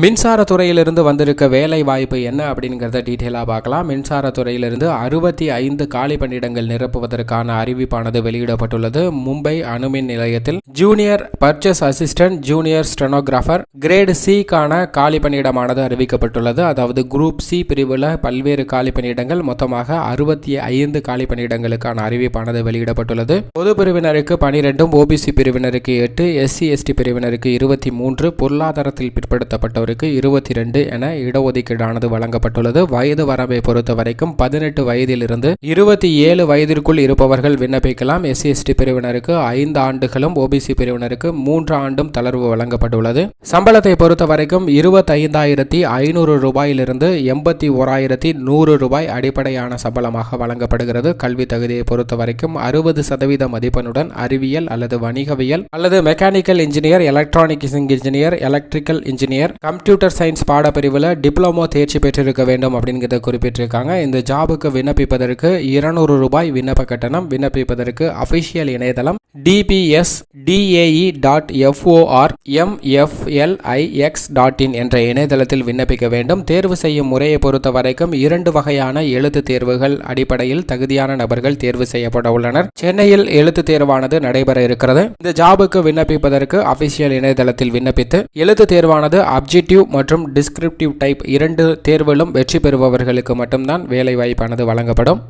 மின்சாரத்துறையிலிருந்து வந்திருக்க வேலை வாய்ப்பு என்ன அப்படிங்கிறத டீட்டெயிலாக பார்க்கலாம். மின்சாரத்துறையிலிருந்து அறுபத்தி ஐந்து காலி பணியிடங்கள் நிரப்புவதற்கான அறிவிப்பானது வெளியிடப்பட்டுள்ளது. மும்பை அணுமின் நிலையத்தில் junior purchase assistant junior stenographer grade சிக்கான காலி பணியிடமானது அறிவிக்கப்பட்டுள்ளது. அதாவது குரூப் சி பிரிவில் பல்வேறு காலி பணியிடங்கள் மொத்தமாக அறுபத்தி ஐந்து காலி பணியிடங்களுக்கான அறிவிப்பானது வெளியிடப்பட்டுள்ளது. பொது பிரிவினருக்கு பனிரெண்டும் ஓபிசி பிரிவினருக்கு எட்டு எஸ்சி எஸ்டி பிரிவினருக்கு இருபத்தி மூன்று பொருளாதாரத்தில் பிற்படுத்தப்பட்டவருக்கு இருபத்தி ரெண்டு என இடஒதுக்கீடானது வழங்கப்பட்டுள்ளது. வயது வரம்பை பொறுத்த வரைக்கும் பதினெட்டு வயதிலிருந்து இருபத்தி ஏழு வயதிற்குள் இருப்பவர்கள் விண்ணப்பிக்கலாம். எஸ்சி எஸ்டி பிரிவினருக்கு ஐந்து ஆண்டுகளும் ஓபிசி பிரிவினருக்கு மூன்று ஆண்டும் தளர்வு வழங்கப்பட்டுள்ளது. சம்பளத்தை பொறுத்த வரைக்கும் இருபத்தைந்தாயிரத்தி ஐநூறு ரூபாயிலிருந்து எண்பத்தி ஓராயிரத்தி நூறு ரூபாய் அடிப்படையான சம்பளமாக வழங்கப்படுகிறது. கல்வி தகுதியை பொறுத்த வரைக்கும் அறுபது சதவீத மதிப்பெண்ணுடன் அறிவியல் அல்லது வணிகவியல் அல்லது mechanical engineer electronics engineer electrical engineer computer science பாடப்பிரிவில் diploma தேர்ச்சி பெற்றிருக்க வேண்டும் அப்படிங்கிறத குறிப்பிட்டிருக்காங்க. இந்த ஜாபுக்கு விண்ணப்பிப்பதற்கு இருநூறு ரூபாய் விண்ணப்ப கட்டணம். விண்ணப்பிப்பதற்கு அபிஷியல் இணையதளம் DPS DAE dot FOR MFLIX dot in என்ற இணையதளத்தில் விண்ணப்பிக்க வேண்டும். தேர்வு செய்யும் முறையை பொறுத்த வரைக்கும் இரண்டு வகையான எழுத்து தேர்வுகள் அடிப்படையில் தகுதியான நபர்கள் தேர்வு செய்யப்பட உள்ளனர். சென்னையில் எழுத்து தேர்வானது நடைபெற இருக்கிறது. இந்த ஜாபுக்கு விண்ணப்பிப்பதற்கு அபிஷியல் இணையதளத்தில் விண்ணப்பித்து எழுத்து தேர்வானது அப்ஜி அப்ஜெக்டிவ் மற்றும் டிஸ்கிரிப்டிவ் டைப் இரண்டு தேர்விலும் வெற்றி பெறுபவர்களுக்கு மட்டும்தான் வேலைவாய்ப்பானது வழங்கப்படும்.